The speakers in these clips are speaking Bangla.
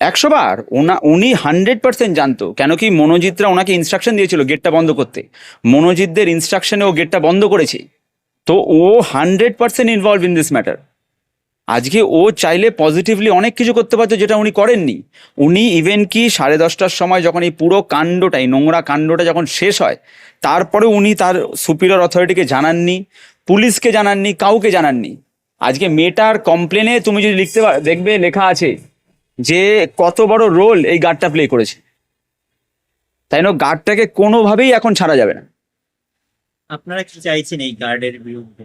একশো বার ওনা, উনি হান্ড্রেড পার্সেন্ট জানতো। কেন কি মনোজিৎরা ওনাকে ইনস্ট্রাকশন দিয়েছিল গেটটা বন্ধ করতে। মনোজিৎদের ইনস্ট্রাকশনে ও গেটটা বন্ধ করেছে। তো ও hundred percent involve in this matter আজকে ও চাইলে পজিটিভলি অনেক কিছু করতে পারতো যেটা উনি করেননি। উনি ইভেন কি সাড়ে দশটার সময় যখন এই পুরো কাণ্ডটা এই নোংরা কাণ্ডটা যখন শেষ হয়, তারপরে উনি তার সুপিরিয়র অথরিটিকে জানাননি পুলিশকে জানাননি, কাউকে জানাননি। আজকে মেয়েটার কমপ্লেনে তুমি যদি লিখতে দেখবে লেখা আছে যে কত বড় রোল এই গার্ডটা প্লে করেছে। তাই না? গার্ডটাকে কোনোভাবেই এখন ছাড়া যাবে না। আপনারা কি চাইছেন এই গার্ডের বিরুদ্ধে?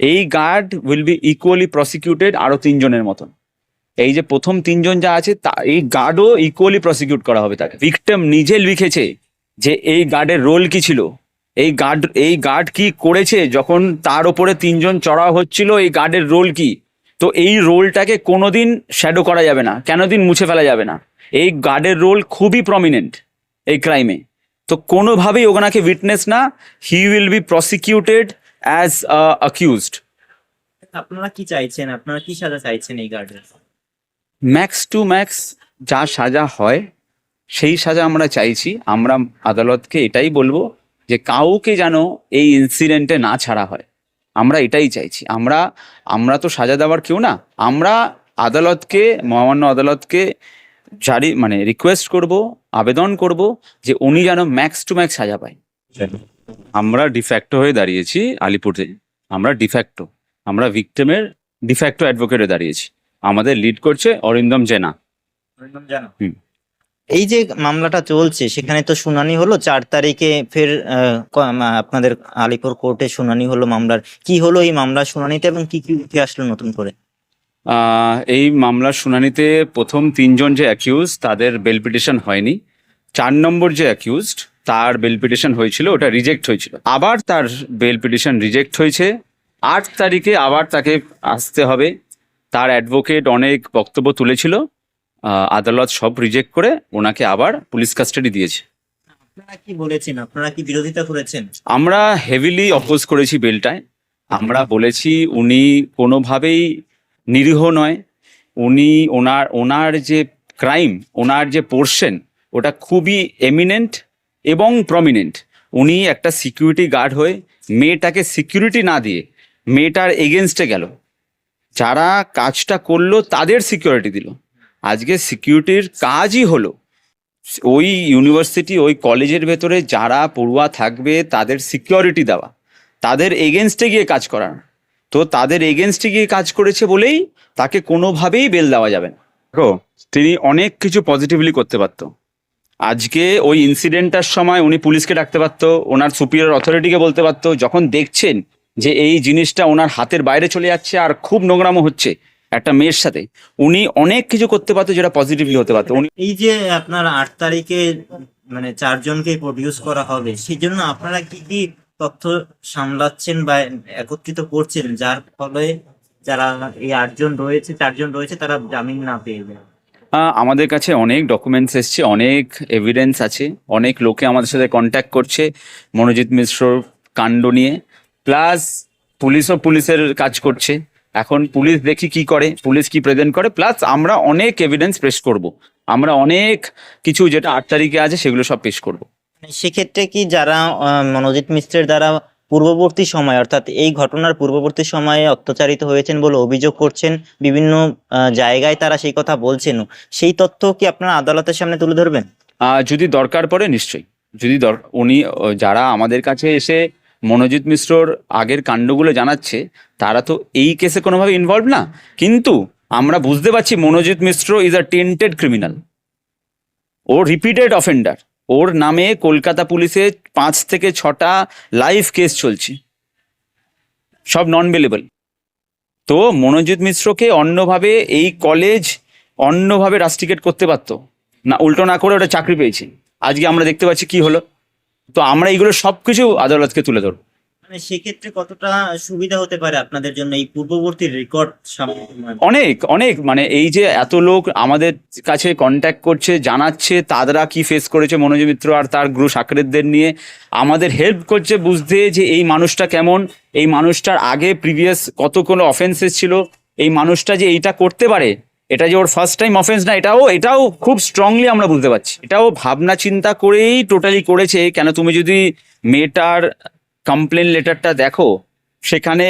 এই guard will be equally prosecuted আরও তিনজনের মতন। এই যে প্রথম তিনজন যা আছে তা এই গার্ডও ইকুয়ালি প্রসিকিউট করা হবে তাকে। ভিকটিম নিজে লিখেছে যে এই গার্ডের রোল কি ছিল। এই গার্ড এই গার্ড কি করেছে? যখন তার উপরে তিনজন চড়া হচ্ছিল এই গার্ডের রোল কি? তো এই রোলটাকে কোনোদিন শ্যাডো করা যাবে না কেন দিন মুছে ফেলা যাবে না। এই গার্ডের রোল খুবই প্রমিনেন্ট এই ক্রাইমে তো কোনোভাবেই ওনাকে উইটনেস না he will be prosecuted as accused আপনারা কি চাইছেন? আপনারা কি সাজা চাইছেন এই গার্ডের ম্যাক্স টু ম্যাক্স যা সাজা হয় সেই সাজা আমরা চাইছি। আমরা আদালতকে এটাই বলব যে কাউকে যেন এই ইনসিডেন্টে না ছাড়া হয়। আমরা এটাই চাইছি। আমরা আমরা তো সাজা দেওয়ার কেউ না। আমরা আদালতকে মহামান্য আদালতকে জারি মানে রিকোয়েস্ট করব আবেদন করব যে উনি যেন ম্যাক্স টু ম্যাক্স সাজা পায়। আমরা ডিফ্যাক্টো হয়ে দাঁড়িয়েছি আলিপুরে। আমরা ডিফ্যাক্টো আমরা ভিকটিমের ডিফ্যাক্টো অ্যাডভোকেটে দাঁড়িয়েছি। আমাদের লিড করছে অরিন্দম জেনা। জানো। হুম। এই যে মামলাটা চলছে, সেখানে তো শুনানি হলো, চার তারিখে ফের আপনাদের আলিপুর কোর্টে শুনানি হলো মামলার। কি হলো এই মামলার শুনানিতে এবং কি কি উঠে আসলো নতুন করে? এই মামলার শুনানিতে প্রথম তিনজন যে অ্যাকিউজ তাদের বেল পিটিশন হয়নি। চার নম্বর যে অ্যাকিউজড তার বেল পিটিশন হয়েছিল, ওটা রিজেক্ট হয়েছিল। আবার তার বেল পিটিশন রিজেক্ট হয়েছে। আট তারিখে আবার তাকে আসতে হবে। তার অ্যাডভোকেট অনেক বক্তব্য তুলেছিল। আদালত সব রিজেক্ট করে ওনাকে আবার পুলিশ কাস্টাডি দিয়েছে। আপনারা কি বলেছেন? আপনারা কি বিরোধিতা করেছেন? আমরা হেভিলি অপোজ করেছি বেলটায় আমরা বলেছি উনি কোনোভাবেই নিরীহ নয়। উনি ওনার ওনার যে ক্রাইম ওনার যে পোর্শন ওটা খুবই এমিনেন্ট এবং প্রমিনেন্ট উনি একটা সিকিউরিটি গার্ড হয়ে মেয়েটাকে সিকিউরিটি না দিয়ে মেয়েটার এগেনস্টে গেল। যারা কাজটা করল তাদের সিকিউরিটি দিল। আজকে সিকিউরিটির কাজই হলো। ওই ইউনিভার্সিটি, ওই কলেজের ভেতরে যারা পড়ুয়া থাকবে, তাদের সিকিউরিটি দেওয়া। তাদের এগেনস্টে গিয়ে কাজ করানো তো তাদের এগেনস্টে গিয়ে কাজ করেছে বলেই তাকে কোনোভাবেই বেল দেওয়া যাবে না। দেখো, তিনি অনেক কিছু পজিটিভলি করতে পারতো। আজকে ওই ইনসিডেন্টটার সময় উনি পুলিশকে ডাকতে পারতো, ওনার সুপিরিয়র অথরিটিকে বলতে পারতো, যখন দেখছেন যে এই জিনিসটা ওনার হাতের বাইরে চলে যাচ্ছে আর খুব নোংরামো হচ্ছে একটা মেয়ের সাথে উনি অনেক কিছু করতে পারতো যেটা পজিটিভলি হতে পারতো। উনি এই যে আপনার আট তারিখে মানে চারজনকে প্রডিউস করা হবে সেই জন্য আপনারা কি কি তথ্য সামলাচ্ছেন বা একত্রিত করছেন যার ফলে যারা এই আটজন রয়েছে চারজন রয়েছে তারা জামিন না পেয়ে যায়? আমাদের কাছে অনেক ডকুমেন্টস এসছে অনেক এভিডেন্স আছে অনেক লোকে আমাদের সাথে কন্ট্যাক্ট করছে মনোজিৎ মিশ্রর কাণ্ড নিয়ে প্লাস পুলিশও পুলিশের কাজ করছে। এখন পুলিশ দেখি কি করে পুলিশ কি প্রেজেন্ট করে প্লাস আমরা অনেক এভিডেন্স পেশ করব। আমরা অনেক কিছু যেটা আট তারিখে আছে সেগুলো সব পেশ করব। মানে সেক্ষেত্রে কি যারা মনোজিৎ মিশ্রের দ্বারা পূর্ববর্তী সময় অর্থাৎ এই ঘটনার পূর্ববর্তী সময়ে অত্যাচারিত হয়েছেন বলে অভিযোগ করছেন বিভিন্ন জায়গায় তারা সেই কথা বলছেন সেই তথ্য কি আপনারা আদালতের সামনে তুলে ধরবেন? যদি দরকার পড়ে নিশ্চয়ই। যদি উনি যারা আমাদের কাছে এসে মনোজিৎ মিশ্রর আগের কাণ্ডগুলো জানাচ্ছে, তারা তো এই কেসে কোনোভাবে ইনভলভ না। কিন্তু আমরা বুঝতে পারছি Monojit Mishra is a tainted criminal O repeated offender ওর নামে কলকাতা পুলিশে পাঁচ থেকে ছটা লাইভ কেস চলছে। সব নন বেলেবল তো মনোজিৎ মিশ্রকে অন্যভাবে এই কলেজ অন্যভাবে রাস্টিকেট করতে পারতো। না, উল্টো না করে ওটা চাকরি পেয়েছে। আজকে আমরা দেখতে পাচ্ছি কি হলো। তো আমরা এইগুলো সব কিছু আদালতকে তুলে ধরবো। মানে সেক্ষেত্রে কতটা সুবিধা হতে পারে আপনাদের জন্য এই পূর্ববর্তী রেকর্ড অনেক অনেক। মানে এই যে এত লোক আমাদের কাছে কন্ট্যাক্ট করছে জানাচ্ছে তারা কি ফেস করেছে মনোজ মিত্র আর তার গ্রু সাকরেদদের নিয়ে। আমাদের হেল্প করছে বুঝতে যে এই মানুষটা কেমন এই মানুষটার আগে প্রিভিয়াস কত কোনো অফেন্সেস ছিল এই মানুষটা যে এইটা করতে পারে এটা যে ওর ফার্স্ট টাইম অফেন্স না, এটাও এটাও খুব স্ট্রংলি আমরা বুঝতে পারছি। এটাও ভাবনা চিন্তা করেই টোটালি করেছে, কেন তুমি যদি মেয়েটার কমপ্লেন লেটারটা দেখো, সেখানে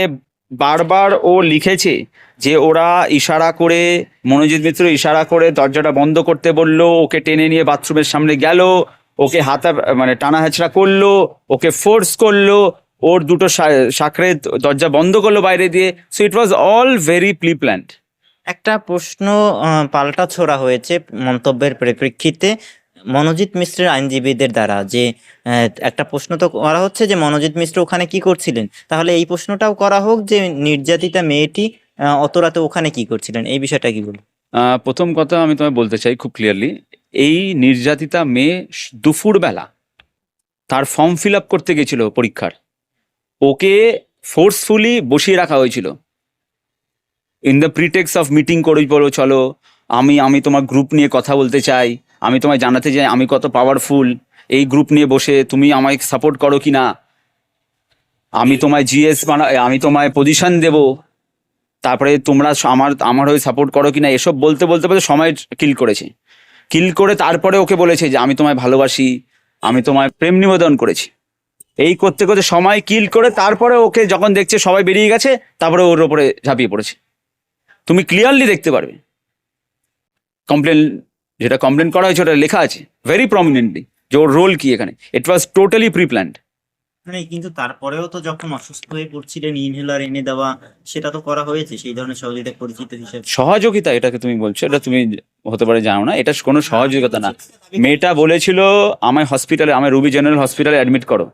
বারবার ও লিখেছে যে ওরা ইশারা করে, মনোজিৎ মিত্র ইশারা করে দরজাটা বন্ধ করতে বলল, ওকে টেনে নিয়ে বাথরুমের সামনে গেল, ওকে হাতা মানে টানা হেঁচড়া করল, ওকে ফোর্স করল, ওর দুটো সাকরে দরজা বন্ধ করল বাইরে দিয়ে। So it was all very pre planned একটা প্রশ্ন পাল্টা ছোড়া হয়েছে মন্তব্যের পরিপ্রেক্ষিতে মনোজিৎ মিশ্রের আইনজীবীদের দ্বারা যে একটা প্রশ্ন তো করা হচ্ছে যে মনোজিৎ মিশ্র ওখানে কি করছিলেন? তাহলে এই প্রশ্নটাও করা হোক যে নির্যাতিতা মেয়েটি অত রাতে ওখানে কি করছিলেন? এই বিষয়টা কি বলুন? প্রথম কথা আমি তোমায় বলতে চাই খুব ক্লিয়ারলি এই নির্যাতিতা মেয়ে দুপুরবেলা তার ফর্ম ফিল আপ করতে গেছিল পরীক্ষার। ওকে ফোর্সফুলি বসিয়ে রাখা হয়েছিল। In the pretext of meeting করে বলো, চলো। আমি আমি তোমার গ্রুপ নিয়ে কথা বলতে চাই। আমি তোমায় জানাতে চাই, আমি কত পাওয়ারফুল এই গ্রুপ নিয়ে বসে তুমি আমায় সাপোর্ট করো কি না? আমি তোমায় জিএস বানা, আমি তোমায় পজিশন দেবো। তারপরে তোমরা আমার আমার হয়ে সাপোর্ট করো কিনা এসব বলতে বলতে বলতে সময় কিল করেছে। কিল করে তারপরে ওকে বলেছে যে, আমি তোমায় ভালোবাসি। আমি তোমায় প্রেম নিবেদন করেছি। এই করতে করতে সময় কিল করে তারপরে ওকে যখন দেখছে সবাই বেরিয়ে গেছে, তারপরে ওর ওপরে ঝাঁপিয়ে পড়েছে। তুমি ক্লিয়ারলি দেখতে পারবে। কমপ্লেন যেটা কমপ্লেন করা হয়েছে ওটা লেখা আছে ভেরি প্রমিনেন্টলি যে ওর রোল কি এখানে। It was totally pre planned কিন্তু তারপরেও তো যখন অসুস্থ হয়ে পড়ছিলেন ইনহেলার এনে দেওয়া সেটা তো করা হয়েছে সেই ধরনের সহযোগিতা পরিচিত হিসেবে। সহযোগিতা এটাকে তুমি বলছো এটা তুমি হতে পারে জানো না এটা কোনো সহযোগিতা না। মেয়েটা বলেছিল আমায় হসপিটালে আমায় রুবি জেনারেল হসপিটালে অ্যাডমিট করো।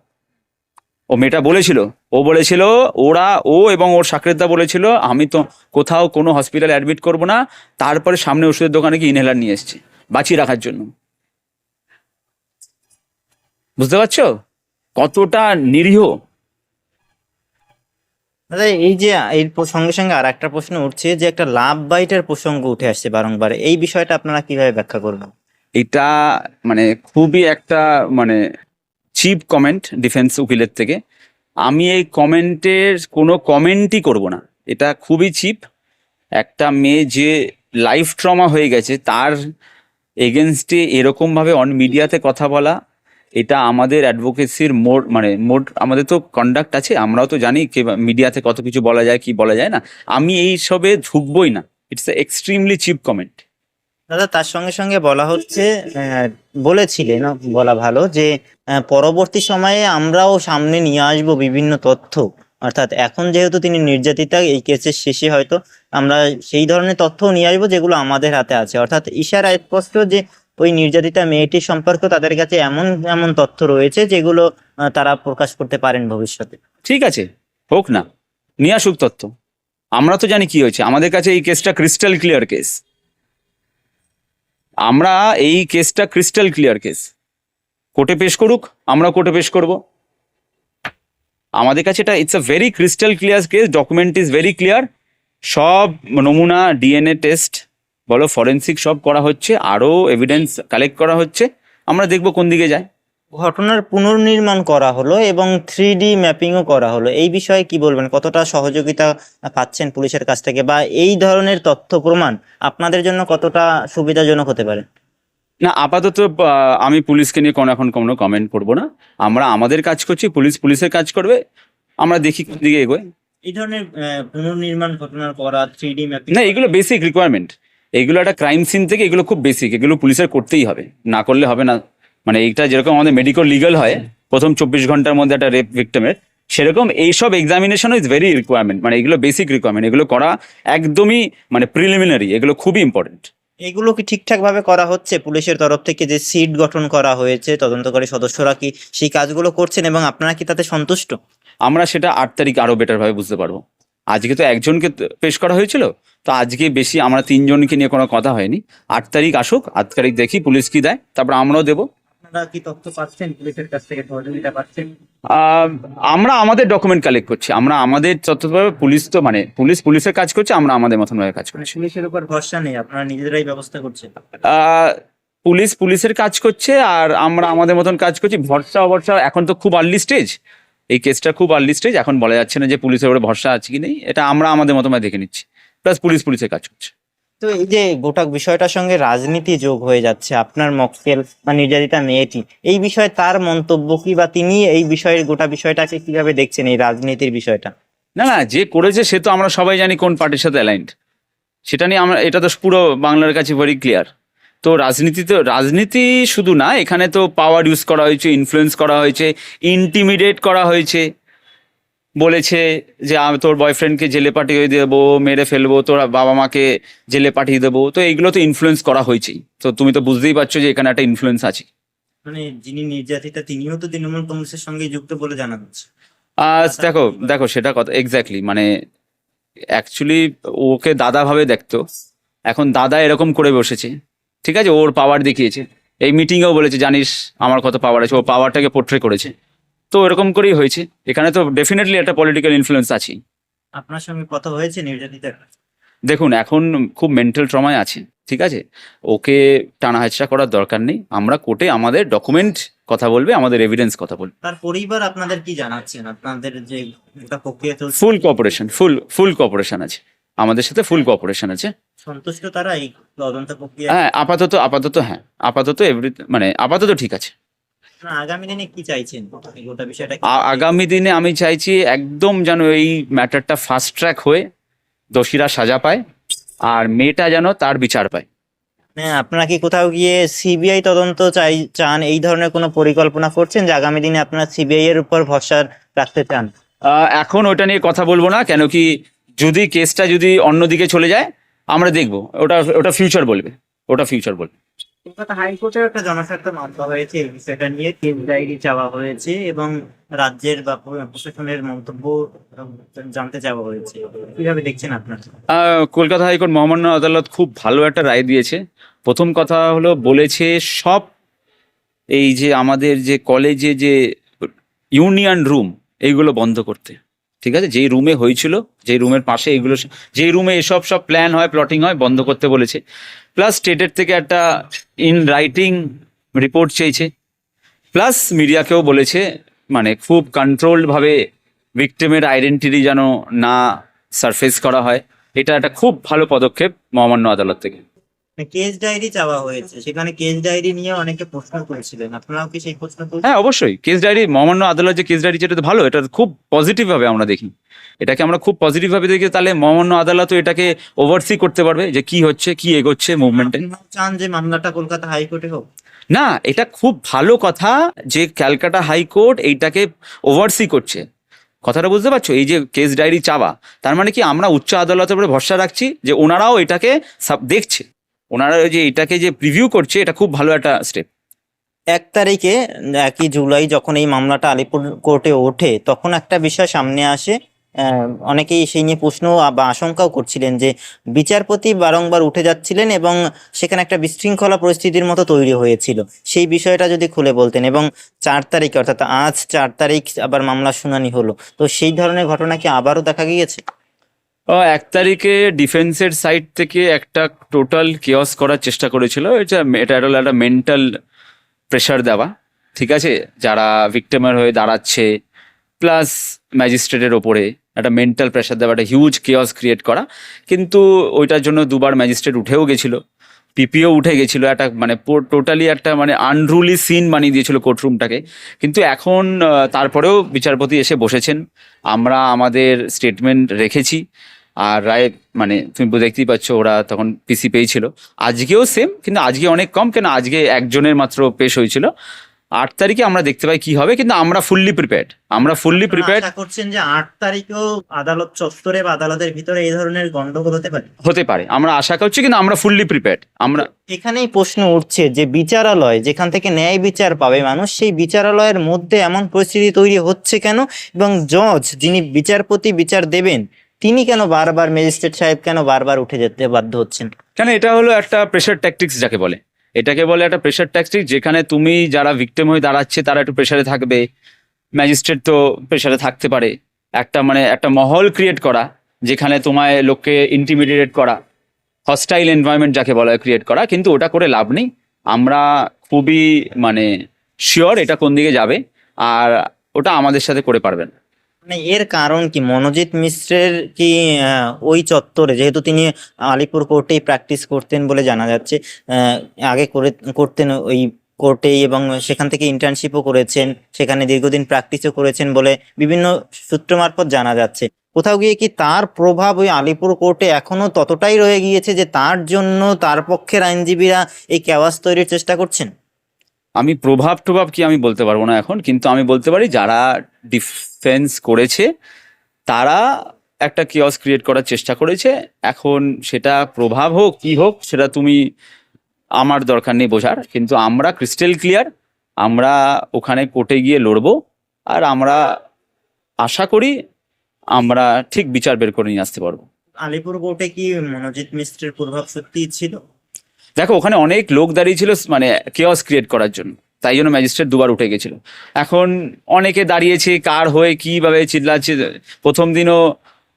ও মেয়েটা বলেছিল ও বলেছিল ওরা ও এবং ওর সাকরেদা বলেছিল আমি তো কোথাও কোনো হসপিটালে অ্যাডমিট করব না তারপরে সামনে ওষুধের দোকানে কি ইনহেলার নিয়ে এসছে বাঁচিয়ে রাখার জন্য। বুঝতে পারছ? কতটা নিরীহ। দাদা এই যে এর সঙ্গে সঙ্গে আর একটা প্রশ্ন উঠছে যে একটা লাভ বাইটের প্রসঙ্গ উঠে আসছে বারংবার। এই বিষয়টা আপনারা কীভাবে ব্যাখ্যা করবেন? এটা মানে খুবই একটা মানে চিপ কমেন্ট ডিফেন্স উকিলের থেকে। আমি এই কমেন্টের কোনো কমেন্টই করব না। এটা খুবই চিপ। একটা মেয়ে যে লাইফ ট্রমা হয়ে গেছে, তার এগেনস্টে এরকমভাবে অন মিডিয়াতে কথা বলা, এটা আমাদের অ্যাডভোকেসির মোড মানে মোড, আমাদের তো কন্ডাক্ট আছে, আমরাও তো জানি কে মিডিয়াতে কত কিছু বলা যায়, কি বলা যায় না। আমি এই সবে ঢুকবই না। ইটস এক্সট্রিমলি চিপ কমেন্ট দাদা, তার সঙ্গে সঙ্গে বলা হচ্ছে বলেছিলেন, বলা ভালো যে পরবর্তী সময়ে আমরাও সামনে নিয়ে আসব বিভিন্ন তথ্য। অর্থাৎ এখন যেহেতু তিনি নির্যাতিতা, এই কেসের শেষে হয়তো আমরা সেই ধরনের তথ্যও নিয়ে আসব যেগুলো আমাদের হাতে আছে। অর্থাৎ ইশারা স্পষ্ট যে, ওই নির্যাতিতা মেয়েটির সম্পর্কে তাদের কাছে এমন এমন তথ্য রয়েছে যেগুলো তারা প্রকাশ করতে পারেন ভবিষ্যতে। ঠিক আছে, হোক না, নিয়ে আসুক তথ্য। আমরা তো জানি কি হয়েছে, আমাদের কাছে এই কেসটা ক্রিস্টাল ক্লিয়ার কেস আমরা এই কেসটা ক্রিস্টাল ক্লিয়ার কেস কোর্টে পেশ করুক, আমরা কোর্টে পেশ করব। আমাদের কাছে এটা it's a very crystal clear case document is very clear সব নমুনা ডিএনএ টেস্ট বলো ফরেন্সিক সব করা হচ্ছে, আরও এভিডেন্স কালেক্ট করা হচ্ছে। আমরা দেখব কোন দিকে যায়। ঘটনার পুনর্নির্মাণ করা হলো এবং থ্রি ডি ম্যাপিংও করা হলো। এই বিষয়ে কি বলবেন? কতটা সহযোগিতা পাচ্ছেন পুলিশের কাছ থেকে বা এই ধরনের তথ্য প্রমাণ আপনাদের জন্য কতটা সুবিধাজনক হতে পারে? না আপাতত আমি পুলিশকে নিয়ে কোনো এখন কোনো কমেন্ট করব না। আমরা আমাদের কাজ করছি পুলিশ পুলিশের কাজ করবে। আমরা দেখি কোন দিকে এগোয়। এই ধরনের পুনর্নির্মাণ ঘটনার করা থ্রি ডি ম্যাপিং না এগুলো বেসিক রিকোয়ারমেন্ট এগুলো একটা ক্রাইম সিন থেকে এগুলো খুব বেসিক এগুলো পুলিশের করতেই হবে। না করলে হবে না। মানে এইটা যেরকম আমাদের মেডিকেল লিগাল হয় প্রথম চব্বিশ ঘণ্টার মধ্যে একটা রেপ ভিক্টিমের সেরকম এইসব এক্সামিনেশন ইজ ভেরি রিকোয়ারমেন্ট মানে এগুলো বেসিক রিকোয়ারমেন্ট এগুলো করা একদমই মানে প্রিলিমিনারি এগুলো খুবই ইম্পর্টেন্ট এগুলো কি ঠিকঠাক ভাবে করা হচ্ছে? পুলিশের তরফ থেকে যে সিট গঠন করা হয়েছে তদন্তকারী সদস্যরা কি সেই কাজগুলো করছেন এবং আপনারা কি তাতে সন্তুষ্ট? আমরা সেটা আট তারিখ আরও বেটার ভাবে বুঝতে পারব। আজকে তো একজনকে পেশ করা হয়েছিল তো আজকে বেশি আমরা তিনজনকে নিয়ে কোনো কথা হয়নি। আট তারিখ আসুক আট তারিখ দেখি পুলিশ কি দেয় তারপর আমরাও দেবো। আপনারা কি তথ্য পাচ্ছেন? পুলিশের কাছ থেকে সহযোগিতা পাচ্ছেন? আমরা আমাদের ডকুমেন্ট কালেক্ট করছি। আমরা আমাদের তথ্যভাবে পুলিশ তো মানে পুলিশ পুলিশের কাজ করছে আমরা আমাদের মতন ভাবে কাজ মানে করছি। পুলিশের উপর ভরসা নেই আপনারা নিজেরাই ব্যবস্থা করছেন। পুলিশ পুলিশের কাজ করছে আর আমরা আমাদের মতন কাজ করছি। ভরসা অভরসা এখন তো খুব আর্লি স্টেজ এই কেসটা খুব আর্লি স্টেজ এখন বলা যাচ্ছে না যে পুলিশের উপরে ভরসা আছে কি নেই। এটা আমরা আমাদের মতো ভাবে দেখে নিচ্ছি। প্লাস পুলিশ পুলিশের কাজ করছে। তো এই যে গোটা বিষয়টার সঙ্গে রাজনীতি যোগ হয়ে যাচ্ছে, আপনার মক্কেল বা নির্যাতিতা মেয়েটি, এই বিষয়ে তার মন্তব্য কি বা তিনি এই বিষয়ের গোটা বিষয়টাকে কীভাবে দেখছেন, এই রাজনীতির বিষয়টা? না না, যে করেছে সে তো আমরা সবাই জানি কোন পার্টির সাথে অ্যালাইন্ড সেটা নিয়ে আমরা, এটা তো পুরো বাংলার কাছে ভেরি ক্লিয়ার তো রাজনীতিতে রাজনীতি শুধু না, এখানে তো পাওয়ার ইউজ করা হয়েছে ইনফ্লুয়েন্স করা হয়েছে ইন্টিমিডেট করা হয়েছে। বলেছে যে আমি তোর বয়ফ্রেন্ডকে জেলে পাঠিয়ে দেবো মেরে ফেলব তোর বাবা মাকে জেলে পাঠিয়ে দেবো। তো এইগুলো তো ইনফ্লুয়েন্স করা হয়েছেই। তো তুমি তো বুঝতেই পারছ যে এখানে একটা ইনফ্লুয়েন্স আছে। মানে যিনি নির্যাতিতা তিনিও তো তৃণমূল কংগ্রেসের সঙ্গে যুক্ত বলে জানা যাচ্ছে। আজ দেখো দেখো সেটা কথা এক্স্যাক্টলি মানে অ্যাকচুয়ালি ওকে দাদা ভাবে দেখতো। এখন দাদা এরকম করে বসেছে। ঠিক আছে ওর পাওয়ার দেখিয়েছে। এই মিটিংয়েও বলেছে জানিস আমার কত পাওয়ার আছে। ও পাওয়ারটাকে পোট্রে করেছে। তো এরকম করেই হয়েছে। এখানে তো ডেফিনেটলি একটা পলিটিক্যাল ইনফ্লুয়েন্স আছেই। আপনার সঙ্গে কথা হয়েছে নির্যাতিতার দেখুন এখন খুব মেন্টাল ট্রমায় আছে ঠিক আছে? ওকে টানা হেঁচড়া করার দরকার নেই। আমরা কোর্টে আমাদের ডকুমেন্ট কথা বলবে আমাদের এভিডেন্স কথা বলবে। তার পরিবার আপনাদের কি জানাচ্ছেন আপনাদের যে একটা প্রক্রিয়া চলছে? ফুল কোঅপারেশন ফুল ফুল কোঅপারেশন আছে। আমাদের সাথে ফুল কোঅপারেশন আছে। সন্তুষ্ট তারা এই তদন্ত প্রক্রিয়া? হ্যাঁ আপাতত আপাতত হ্যাঁ। আপাতত এভরি মানে আপাতত ঠিক আছে। আগামী দিনে কি চাইছেন? গোটা বিষয়টা আগামী দিনে আমি চাইছি একদম যেন এই ম্যাটারটা ফাস্ট ট্র্যাক হয়ে দোষীরা সাজা পায় আর মেয়েটা যেন তার বিচার পায়। হ্যাঁ আপনারা কি কোথাও গিয়ে সিবিআই তদন্ত চাই চান এই ধরনের কোনো পরিকল্পনা করছেন যে আগামী দিনে আপনারা সিবিআই এর উপর ভরসা রাখতে চান? এখন ওটা নিয়ে কথা বলব না কেন কি যদি কেসটা যদি অন্যদিকে চলে যায় আমরা দেখব। ওটা ওটা ফিউচার বলবে। ওটা ফিউচার বলবে। কলকাতা একটা হয়েছে নিয়ে ডায়েরি হয়েছে এবং রাজ্যের প্রশাসনের মন্তব্য জানতে হয়েছে। কলকাতা হাইকোর্ট মহামান্য আদালত খুব ভালো একটা রায় দিয়েছে। প্রথম কথা হলো, বলেছে সব এই যে আমাদের যে কলেজে যে ইউনিয়ন রুম, এইগুলো বন্ধ করতে। ঠিক আছে? যেই রুমে হয়েছিল, যেই রুমের পাশে এইগুলো যেই রুমে এসব সব প্ল্যান হয় প্লটিং হয়, বন্ধ করতে বলেছে। প্লাস স্টেটের থেকে একটা ইন রাইটিং রিপোর্ট চেয়েছে প্লাস মিডিয়াকেও বলেছে মানে খুব কন্ট্রোলড ভাবে ভিকটিমের আইডেন্টিটি যেন না সারফেস করা হয়। এটা একটা খুব ভালো পদক্ষেপ মহামান্য আদালত থেকে। কেস ডায়েরি চাওয়া হয়েছে। সেখানে কেস ডায়েরি নিয়ে অনেকে প্রশ্ন করেছিলেন। আপনারাও কি সেই প্রশ্ন করেছেন? হ্যাঁ অবশ্যই। কেস ডায়েরি মহামান্য আদালত যে কেস ডায়েরি যেটা ভালো এটা খুব পজিটিভ ভাবে আমরা দেখি। এটাকে আমরা খুব পজিটিভ ভাবে দেখি তাহলে মহামান্য আদালতও এটাকে ওভারসি করতে পারবে যে কি হচ্ছে কি এগোচ্ছে মুভমেন্টে চান যে মামলাটা কলকাতা হাইকোর্টে হোক? না এটা খুব ভালো কথা যে ক্যালকাটা হাইকোর্ট এইটাকে ওভারসি করছে। কথাটা বুঝতে পারছ? এই যে কেস ডায়েরি চাওয়া তার মানে কি আমরা উচ্চ আদালতের উপরে ভরসা রাখছি যে ওনারাও এটাকে দেখছে। ওনারা যে এটাকে যে প্রিভিউ করছে, এটা খুব ভালো একটা স্টেপ এক তারিখে, একই জুলাই যখন এই মামলাটা আলিপুর কোর্টে ওঠে, তখন একটা বিষয় সামনে আসে। অনেকেই সেই নিয়ে প্রশ্ন বা আশঙ্কাও করছিলেন যে, বিচারপতি বারংবার উঠে যাচ্ছিলেন এবং সেখানে একটা বিশৃঙ্খলা পরিস্থিতির মতো তৈরি হয়েছিল। সেই বিষয়টা যদি খুলে বলতেন, এবং চার তারিখ, অর্থাৎ আজ চার তারিখ আবার মামলা শুনানি হলো, তো সেই ধরনের ঘটনা কি আবারও দেখা গিয়েছে? এক তারিখে ডিফেন্সের সাইড থেকে একটা টোটাল কেওস করার চেষ্টা করেছিল। এটা এটা একটা মেন্টাল প্রেশার দেওয়া। ঠিক আছে? যারা ভিক্টিমের হয়ে দাঁড়াচ্ছে প্লাস ম্যাজিস্ট্রেটের ওপরে একটা মেন্টাল প্রেশার দেওয়া, একটা হিউজ কেওস ক্রিয়েট করা। কিন্তু ওইটার জন্য দুবার ম্যাজিস্ট্রেট উঠেও গেছিল। পিপিও উঠে গেছিল, একটা মানে টোটালি একটা মানে আনরুলি সিন বানিয়ে দিয়েছিল কোর্টরুমটাকে কিন্তু এখন তারপরেও বিচারপতি এসে বসেছেন। আমরা আমাদের স্টেটমেন্ট রেখেছি। আর রায় মানে তুমি দেখতেই পাচ্ছ ওরা তখন পিসি পেয়েছিল। আজকেও সেম কিন্তু আজকে অনেক কম কেন আজকে একজনের মাত্র পেশ হয়েছিল। আট তারিখে আমরা দেখতে পাই কি হবে কিন্তু আমরা ফুললি প্রিপেয়ার্ড আমরা ফুললি প্রিপেয়ার্ড করছেন যে আট তারিখেও আদালত চত্বরে বা আদালতের ভিতরে এই ধরনের গন্ডগোল হতে পারে? হতে পারে। আমরা আশা করছি কিন্তু আমরা ফুললি প্রিপেয়ার্ড আমরা এখানেই প্রশ্ন উঠছে যে বিচারালয় যেখান থেকে ন্যায় বিচার পাবে মানুষ সেই বিচারালয়ের মধ্যে এমন পরিস্থিতি তৈরি হচ্ছে কেন? এবং জজ যিনি বিচারপতি বিচার দেবেন তিনি কেন বারবার ম্যাজিস্ট্রেট সাহেব কেন বারবার উঠে যেতে বাধ্য হচ্ছেন? কেন এটা হলো একটা প্রেশার ট্যাকটিক্স যাকে বলে। এটাকে বলে একটা প্রেশার ট্যাকটিক্স যেখানে তুমি যারা ভিকটিম হয়ে দাঁড়াচ্ছে তারা একটু প্রেশারে থাকবে। ম্যাজিস্ট্রেট তো প্রেশারে থাকতে পারে। একটা মানে একটা মহল ক্রিয়েট করা, যেখানে তোমায় লোককে ইন্টিমিডিয়েট করা হস্টাইল এনভায়রনমেন্ট যাকে বলা হয় ক্রিয়েট করা, কিন্তু ওটা করে লাভ নেই। আমরা খুবই মানে শিওর এটা কোন দিকে যাবে, আর ওটা আমাদের সাথে করে পারবেন মানে এর কারণ কি? মনোজিৎ মিশ্রের কি ওই চত্বরে? যেহেতু তিনি আলিপুর কোর্টেই প্র্যাকটিস করতেন বলে জানা যাচ্ছে আগে করে, করতেন ওই কোর্টেই এবং সেখান থেকে ইন্টার্নশিপও করেছেন, সেখানে দীর্ঘদিন প্র্যাকটিসও করেছেন বলে বিভিন্ন সূত্র মারফত জানা যাচ্ছে। কোথাও গিয়ে কি তার প্রভাব ওই আলিপুর কোর্টে এখনও ততটাই রয়ে গিয়েছে যে তার জন্য তার পক্ষের আইনজীবীরা এই ক্যাওয়াস তৈরির চেষ্টা করছেন? আমি প্রভাব টভাব কি আমি বলতে পারব না এখন, কিন্তু আমি বলতে পারি যারা ডিফেন্স করেছে, তারা একটা কিয়স ক্রিয়েট করার চেষ্টা করেছে। এখন সেটা প্রভাব হোক, কি হোক, সেটা তুমি আমার দরকার নেই বোঝার। কিন্তু আমরা ক্রিস্টেল ক্লিয়ার আমরা ওখানে কোর্টে গিয়ে লড়বো, আর আমরা আশা করি আমরা ঠিক বিচার বের করে নিয়ে আসতে পারব। আলিপুর কোর্টে কি মনোজিৎ মিশ্রের প্রভাব সত্যিই ছিল? দেখো, ওখানে অনেক লোক দাঁড়িয়ে ছিল মানে কেওয়াস ক্রিয়েট করার জন্য। তাই জন্য ম্যাজিস্ট্রেট দুবার উঠে গেছিল। এখন অনেকে দাঁড়িয়েছে, কার হয়ে কীভাবে চিল্লাচ্ছে। প্রথম দিনও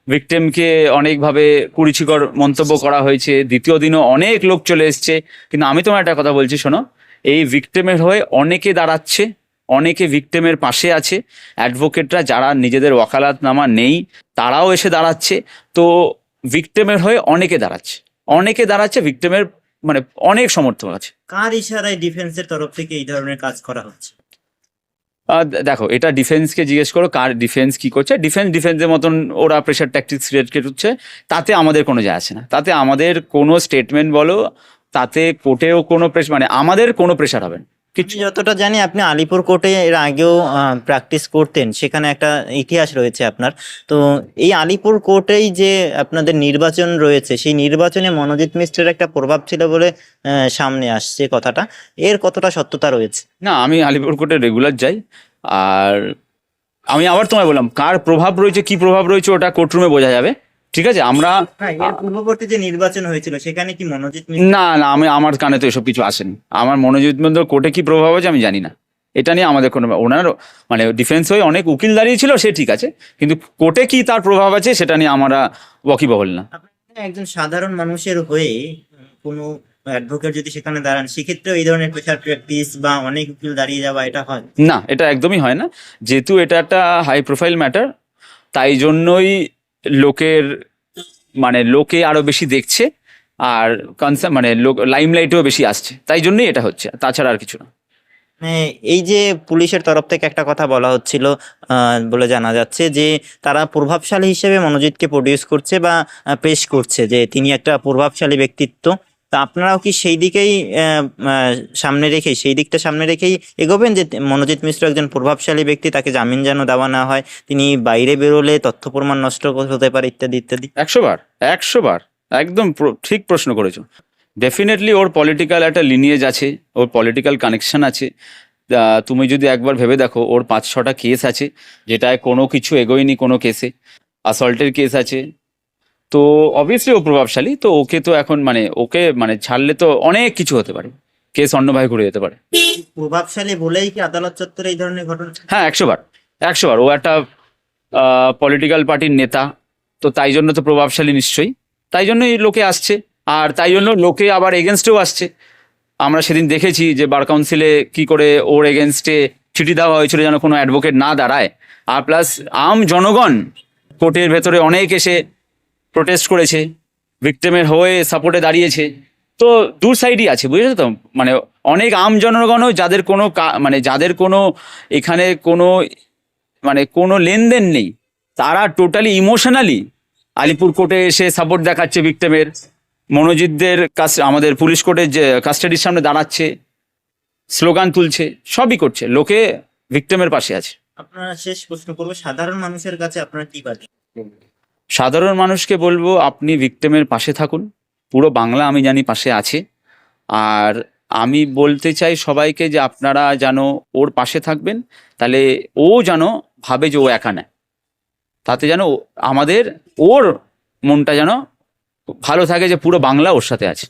ভিকটেমকে অনেকভাবে কুড়িচিকর মন্তব্য করা হয়েছে। দ্বিতীয় দিনও অনেক লোক চলে এসছে। কিন্তু আমি তোমার একটা কথা বলছি, শোনো। এই ভিকটেমের হয়ে অনেকে দাঁড়াচ্ছে, অনেকে ভিকটেমের পাশে আছে। অ্যাডভোকেটরা যারা নিজেদের ওয়াকালাতনামা নেই, তারাও এসে দাঁড়াচ্ছে। তো ভিকটেমের হয়ে অনেকে দাঁড়াচ্ছে। অনেকে দাঁড়াচ্ছে ভিকটেমের মানে অনেক সমর্থক আছে। কার ইশারায় ডিফেন্সের তরফ থেকে এই ধরনের কাজ করা হচ্ছে? দেখো এটা ডিফেন্সকে জিজ্ঞেস করো কার ডিফেন্স কি করছে। ডিফেন্স ডিফেন্সের মতন ওরা প্রেশার ট্যাকটিক্স ক্রিয়েট করছে তাতে আমাদের কোনো যায় আসে না। তাতে আমাদের কোনো স্টেটমেন্ট বলো তাতে কোর্টেও কোনো প্রেশার মানে আমাদের কোনো প্রেশার হবে না। কিছু যতটা জানি, আপনি আলিপুর কোর্টে এর আগেও প্র্যাকটিস করতেন। সেখানে একটা ইতিহাস রয়েছে আপনার। তো এই আলিপুর কোর্টেই যে আপনাদের নির্বাচন রয়েছে, সেই নির্বাচনে মনোজিৎ মিশ্রের একটা প্রভাব ছিল বলে সামনে আসছে কথাটা। এর কতটা সত্যতা রয়েছে? না, আমি আলিপুর কোর্টে রেগুলার যাই। আর আমি আবার তোমায় বললাম, কার প্রভাব রয়েছে, কি প্রভাব রয়েছে, ওটা কোর্টরুমে বোঝা যাবে। ঠিক আছে আমরা পূর্ববর্তী যে নির্বাচন হয়েছিল সেখানে কি মনোজিৎ না না আমি আমার কানে তো এসব কিছু আসেনি। আমার মনোজিৎ মন্দির কোর্টে কি প্রভাব আছে আমি জানি না। এটা নিয়ে আমাদের কোনো ওনার মানে ডিফেন্স হয়ে অনেক উকিল দাঁড়িয়েছিল সে ঠিক আছে কিন্তু কোর্টে কি তার প্রভাব আছে সেটা নিয়ে আমরা ওয়াকিবহল না। একজন সাধারণ মানুষের হয়ে কোনো অ্যাডভোকেট যদি সেখানে দাঁড়ান সেক্ষেত্রেও এই ধরনের প্রেশার প্র্যাকটিস বা অনেক উকিল দাঁড়িয়ে যাওয়া এটা হয়? না এটা একদমই হয় না। যেহেতু এটা একটা হাই প্রোফাইল ম্যাটার তাই জন্যই লোকের মানে লোকে আরও বেশি দেখছে আর কনসার্ন মানে লোক লাইমলাইটেও বেশি আসছে। তাই জন্যই এটা হচ্ছে, তাছাড়া আর কিছু না। মানে এই যে পুলিশের তরফ থেকে একটা কথা বলা হচ্ছিল বলে জানা যাচ্ছে যে তারা প্রভাবশালী হিসেবে মনোজিৎকে প্রডিউস করছে বা পেশ করছে, যে তিনি একটা প্রভাবশালী ব্যক্তিত্ব। তা আপনারাও কি সেই দিকেই সামনে রেখেই, সেই দিকটা সামনে রেখেই এগোবেন যে মনোজিৎ মিশ্র একজন প্রভাবশালী ব্যক্তি, তাকে জামিন যেন দেওয়া না হয়, তিনি বাইরে বেরোলে তথ্য প্রমাণ নষ্ট হতে পারে ইত্যাদি ইত্যাদি? একশো বার একশো বার একদম ঠিক প্রশ্ন করেছ। ডেফিনেটলি ওর পলিটিক্যাল একটা লিনিয়েজ আছে, ওর পলিটিক্যাল কানেকশন আছে। তুমি যদি একবার ভেবে দেখো, ওর পাঁচ ছটা কেস আছে, যেটায় কোনো কিছু এগোয়নি কোনো কেসে আসল্টের কেস আছে তো অবভিয়াসলি ও প্রভাবশালী তো ওকে তো এখন মানে ওকে মানে ছাড়লে তো অনেক কিছু হতে পারে। কেস অন্যভাবে ঘুরে যেতে পারে। প্রভাবশালী বলেই কি আদালত চত্বরে এই ধরনের ঘটনা? হ্যাঁ একশো বার একশো বার। ও একটা পলিটিক্যাল পার্টির নেতা তো তাই জন্য তো প্রভাবশালী নিশ্চয়ই। তাই জন্যই লোকে আসছে আর তাই জন্য লোকে আবার এগেনস্টেও আসছে। আমরা সেদিন দেখেছি যে বার কাউন্সিলে কি করে ওর এগেনস্টে চিঠি দেওয়া হয়েছিল যেন কোনো অ্যাডভোকেট না দাঁড়ায়। আর প্লাস আম জনগণ কোর্টের ভেতরে অনেক এসে প্রোটেস্ট করেছে ভিক্টিমের হয়ে সাপোর্টে দাঁড়িয়েছে। তো দূর সাইডই আছে, বুঝেছ তো? মানে অনেক আম জনগণও যাদের কোনো মানে যাদের কোনো এখানে কোনো মানে কোনো লেনদেন নেই, তারা টোটালি ইমোশনালি আলিপুর কোর্টে এসে সাপোর্ট দেখাচ্ছে ভিক্টিমের মনোজিৎদের কাছ, আমাদের পুলিশ কোর্টের যে কাস্টাডির সামনে দাঁড়াচ্ছে স্লোগান তুলছে, সবই করছে, লোকে ভিক্টিমের পাশে আছে। আপনারা শেষ প্রশ্ন করব, সাধারণ মানুষের কাছে আপনারা কি বার্তা? সাধারণ মানুষকে বলব, আপনি ভিক্টেমের পাশে থাকুন। পুরো বাংলা আমি জানি পাশে আছে। আর আমি বলতে চাই সবাইকে যে আপনারা যেন ওর পাশে থাকবেন, তাহলে ও যেন ভাবে যে ও একা নেয়। তাতে যেন আমাদের ওর মনটা যেন ভালো থাকে যে পুরো বাংলা ওর সাথে আছে।